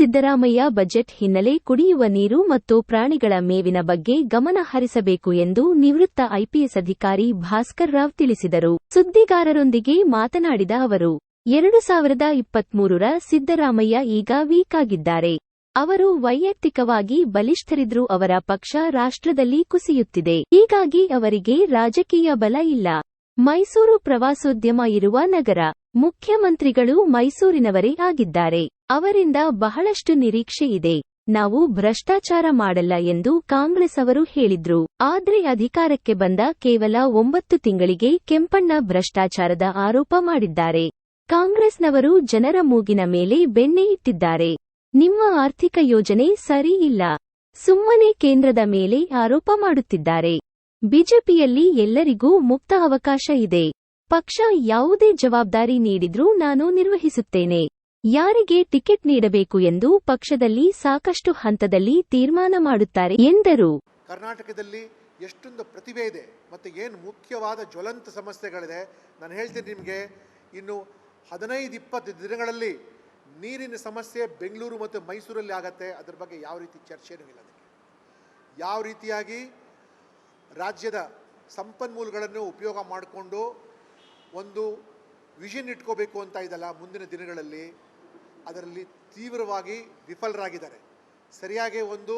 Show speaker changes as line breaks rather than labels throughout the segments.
Siddaramaiah budget ಹಿನ್ನೆಲೆ ಕುಡಿಯುವ ನೀರು ಮತ್ತು ಪ್ರಾಣಿಗಳ ಮೇವಿನ ಬಗ್ಗೆ ಗಮನ ಹರಿಸಬೇಕು ಎಂದು ನಿವೃತ್ತ ಐಪಿಎಸ್ ಅಧಿಕಾರಿ ಭಾಸ್ಕರ್ ರಾವ್ ತಿಳಿಸಿದರು. ಸುದ್ದಿಗಾರರೊಂದಿಗೆ ಮಾತನಾಡಿದ ಅವರು, ಎರಡು ಸಾವಿರದ ಇಪ್ಪತ್ಮೂರರ ಸಿದ್ದರಾಮಯ್ಯ ಈಗ ವೀಕ್ ಆಗಿದ್ದಾರೆ. ಅವರು ವೈಯಕ್ತಿಕವಾಗಿ ಬಲಿಷ್ಠರಿದ್ರೂ ಅವರ ಪಕ್ಷ ರಾಷ್ಟ್ರದಲ್ಲಿ ಕುಸಿಯುತ್ತಿದೆ. ಹೀಗಾಗಿ ಅವರಿಗೆ ರಾಜಕೀಯ ಬಲ ಇಲ್ಲ. ಮೈಸೂರು ಪ್ರವಾಸೋದ್ಯಮ ಇರುವ ನಗರ ಮುಖ್ಯಮಂತ್ರಿಗಳು ಮೈಸೂರಿನವರೇ ಆಗಿದ್ದಾರೆ. ಅವರಿಂದ ಬಹಳಷ್ಟು ನಿರೀಕ್ಷೆ ಇದೆ. ನಾವು ಭ್ರಷ್ಟಾಚಾರ ಮಾಡಲ್ಲ ಎಂದು ಕಾಂಗ್ರೆಸ್ ಅವರು ಹೇಳಿದ್ರು. ಆದ್ರೆ ಅಧಿಕಾರಕ್ಕೆ ಬಂದ ಕೇವಲ ಒಂಬತ್ತು ತಿಂಗಳಿಗೆ ಕೆಂಪಣ್ಣ ಭ್ರಷ್ಟಾಚಾರದ ಆರೋಪ ಮಾಡಿದ್ದಾರೆ. ಕಾಂಗ್ರೆಸ್ನವರು ಜನರ ಮೂಗಿನ ಮೇಲೆ ಬೆಣ್ಣೆ ಇಟ್ಟಿದ್ದಾರೆ. ನಿಮ್ಮ ಆರ್ಥಿಕ ಯೋಜನೆ ಸರಿ ಇಲ್ಲ. ಸುಮ್ಮನೆ ಕೇಂದ್ರದ ಮೇಲೆ ಆರೋಪ ಮಾಡುತ್ತಿದ್ದಾರೆ. ಬಿಜೆಪಿಯಲ್ಲಿ ಎಲ್ಲರಿಗೂ ಮುಕ್ತ ಅವಕಾಶ ಇದೆ. ಪಕ್ಷ ಯಾವುದೇ ಜವಾಬ್ದಾರಿ ನೀಡಿದ್ರೂ ನಾನು ನಿರ್ವಹಿಸುತ್ತೇನೆ. ಯಾರಿಗೆ ಟಿಕೆಟ್ ನೀಡಬೇಕು ಎಂದು ಪಕ್ಷದಲ್ಲಿ ಸಾಕಷ್ಟು ಹಂತದಲ್ಲಿ ತೀರ್ಮಾನ ಮಾಡುತ್ತಾರೆ ಎಂದರು.
ಕರ್ನಾಟಕದಲ್ಲಿ ಎಷ್ಟೊಂದು ಪ್ರತಿಭೆ ಇದೆ ಮತ್ತು ಏನು ಮುಖ್ಯವಾದ ಜ್ವಲಂತ ಸಮಸ್ಯೆಗಳಿದೆ, ನಾನು ಹೇಳ್ತೀನಿ ನಿಮಗೆ, ಇನ್ನು ಹದಿನೈದು ಇಪ್ಪತ್ತು ದಿನಗಳಲ್ಲಿ ನೀರಿನ ಸಮಸ್ಯೆ ಬೆಂಗಳೂರು ಮತ್ತು ಮೈಸೂರಲ್ಲಿ ಆಗತ್ತೆ, ಅದರ ಬಗ್ಗೆ ಯಾವ ರೀತಿ ಚರ್ಚೆನೂ ಇಲ್ಲ ಯಾವ ರೀತಿಯಾಗಿ ರಾಜ್ಯದ ಸಂಪನ್ಮೂಲಗಳನ್ನು ಉಪಯೋಗ ಮಾಡಿಕೊಂಡು ಒಂದು ವಿಷನ್ ಇಟ್ಕೋಬೇಕು ಅಂತ ಇದಲ್ಲ ಮುಂದಿನ ದಿನಗಳಲ್ಲಿ ಅದರಲ್ಲಿ ತೀವ್ರವಾಗಿ ವಿಫಲರಾಗಿದ್ದಾರೆ. ಸರಿಯಾಗಿ ಒಂದು,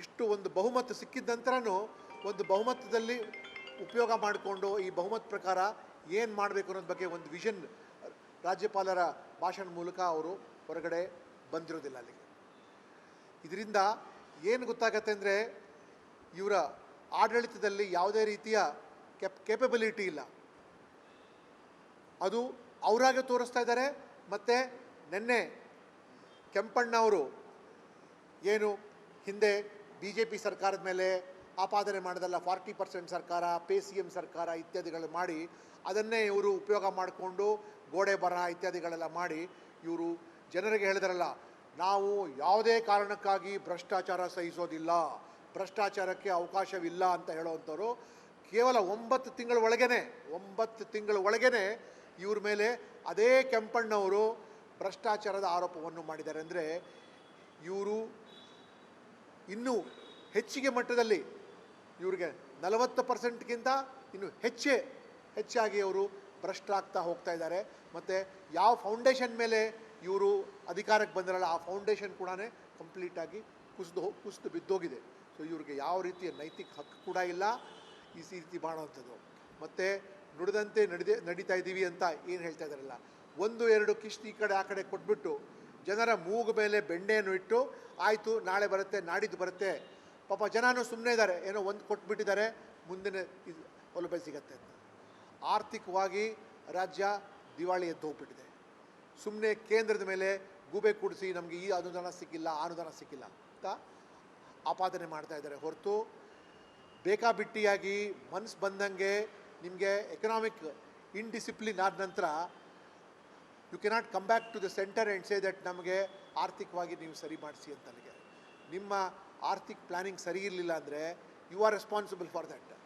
ಇಷ್ಟು ಒಂದು ಬಹುಮತ ಸಿಕ್ಕಿದ ನಂತರನೂ ಒಂದು ಬಹುಮತದಲ್ಲಿ ಉಪಯೋಗ ಮಾಡಿಕೊಂಡು ಈ ಬಹುಮತ ಪ್ರಕಾರ ಏನು ಮಾಡಬೇಕು ಅನ್ನೋದ್ರ ಬಗ್ಗೆ ಒಂದು ವಿಷನ್ ರಾಜ್ಯಪಾಲರ ಭಾಷಣ ಮೂಲಕ ಅವರು ಹೊರಗಡೆ ಬಂದಿರೋದಿಲ್ಲ ಅಲ್ಲಿಗೆ. ಇದರಿಂದ ಏನು ಗೊತ್ತಾಗತ್ತೆ ಅಂದರೆ ಇವರ ಆಡಳಿತದಲ್ಲಿ ಯಾವುದೇ ರೀತಿಯ ಕೆಪ್ ಕೇಪಬಿಲಿಟಿ ಇಲ್ಲ. ಅದು ಅವರಾಗೆ ತೋರಿಸ್ತಾ ಇದ್ದಾರೆ, ಮತ್ತು ನಿನ್ನೆ ಕೆಂಪಣ್ಣ ಅವರು ಏನು ಹಿಂದೆ ಬಿ ಜೆ ಪಿ ಸರ್ಕಾರದ ಮೇಲೆ ಆಪಾದನೆ ಮಾಡೋದಲ್ಲ, ಫಾರ್ಟಿ ಪರ್ಸೆಂಟ್ ಸರ್ಕಾರ, ಪೇ ಸಿ ಎಂ ಸರ್ಕಾರ ಇತ್ಯಾದಿಗಳು ಮಾಡಿ, ಅದನ್ನೇ ಇವರು ಉಪಯೋಗ ಮಾಡಿಕೊಂಡು ಗೋಡೆ ಬರ ಇತ್ಯಾದಿಗಳೆಲ್ಲ ಮಾಡಿ, ಇವರು ಜನರಿಗೆ ಹೇಳಿದಾರಲ್ಲ, ನಾವು ಯಾವುದೇ ಕಾರಣಕ್ಕಾಗಿ ಭ್ರಷ್ಟಾಚಾರ ಸಹಿಸೋದಿಲ್ಲ, ಭ್ರಷ್ಟಾಚಾರಕ್ಕೆ ಅವಕಾಶವಿಲ್ಲ ಅಂತ ಹೇಳುವಂಥವ್ರು, ಕೇವಲ ಒಂಬತ್ತು ತಿಂಗಳ ಒಳಗೇನೆ, ಒಂಬತ್ತು ತಿಂಗಳ ಒಳಗೇನೆ ಇವ್ರ ಮೇಲೆ ಅದೇ ಕೆಂಪಣ್ಣವರು ಭ್ರಷ್ಟಾಚಾರದ ಆರೋಪವನ್ನು ಮಾಡಿದ್ದಾರೆ ಅಂದರೆ ಇವರು ಇನ್ನೂ ಹೆಚ್ಚಿಗೆ ಮಟ್ಟದಲ್ಲಿ ಇವ್ರಿಗೆ ನಲವತ್ತು ಪರ್ಸೆಂಟ್ಗಿಂತ ಇನ್ನು ಹೆಚ್ಚೇ ಹೆಚ್ಚಾಗಿ ಅವರು ಭ್ರಷ್ಟರಾಗ್ತಾ ಹೋಗ್ತಾ ಇದ್ದಾರೆ. ಮತ್ತು ಯಾವ ಫೌಂಡೇಶನ್ ಮೇಲೆ ಇವರು ಅಧಿಕಾರಕ್ಕೆ ಬಂದಿರಲ್ಲ, ಆ ಫೌಂಡೇಶನ್ ಕೂಡ ಕಂಪ್ಲೀಟಾಗಿ ಕುಸಿದು ಕುಸಿದು ಬಿದ್ದೋಗಿದೆ. ಸೊ ಇವ್ರಿಗೆ ಯಾವ ರೀತಿಯ ನೈತಿಕ ಹಕ್ಕು ಕೂಡ ಇಲ್ಲ. ಈ ರೀತಿ ಮಾಡೋವಂಥದ್ದು. ಮತ್ತು ನುಡಿದಂತೆ ನಡೆದೇ, ನಡೀತಾ ಇದ್ದೀವಿ ಅಂತ ಏನು ಹೇಳ್ತಾ ಇದ್ದಾರಲ್ಲ ಒಂದು ಎರಡು ಕಿಶ್ತ್ ಈ ಕಡೆ ಆ ಕಡೆ ಕೊಟ್ಬಿಟ್ಟು ಜನರ ಮೂಗು ಮೇಲೆ ಬೆಣ್ಣೆಯನ್ನು ಇಟ್ಟು ಆಯಿತು, ನಾಳೆ ಬರುತ್ತೆ, ನಾಡಿದ್ದು ಬರುತ್ತೆ. ಪಾಪ ಜನನೂ ಸುಮ್ಮನೆ ಇದ್ದಾರೆ. ಏನೋ ಒಂದು ಕೊಟ್ಬಿಟ್ಟಿದ್ದಾರೆ. ಮುಂದಿನ ಇದು ಸೌಲಭ್ಯ ಸಿಗತ್ತೆ ಅಂತ. ಆರ್ಥಿಕವಾಗಿ ರಾಜ್ಯ ದಿವಾಳಿ ಎದ್ದು ಹೋಗ್ಬಿಟ್ಟಿದೆ. ಸುಮ್ಮನೆ ಕೇಂದ್ರದ ಮೇಲೆ ಗೂಬೆ ಕೂಡಿಸಿ ನಮಗೆ ಈ ಅನುದಾನ ಸಿಕ್ಕಿಲ್ಲ ಅನುದಾನ ಸಿಕ್ಕಿಲ್ಲ ಅಂತ ಆಪಾದನೆ ಮಾಡ್ತಾ ಇದ್ದಾರೆ. ಹೊರತು ಬೇಕಾಬಿಟ್ಟಿಯಾಗಿ ಮನಸ್ಸು ಬಂದಂಗೆ ನಿಮಗೆ ಎಕನಾಮಿಕ್ ಇನ್ಡಿಸಿಪ್ಲಿನ್ ಆದ ನಂತರ you cannot come back to the centre and say that ನಮಗೆ ಆರ್ಥಿಕವಾಗಿ ನೀವು ಸರಿ ಮಾಡಿಸಿ ಅಂತ ನನಗೆ. ನಿಮ್ಮ ಆರ್ಥಿಕ ಪ್ಲ್ಯಾನಿಂಗ್ ಸರಿ ಇರಲಿಲ್ಲ ಅಂದರೆ you are responsible for that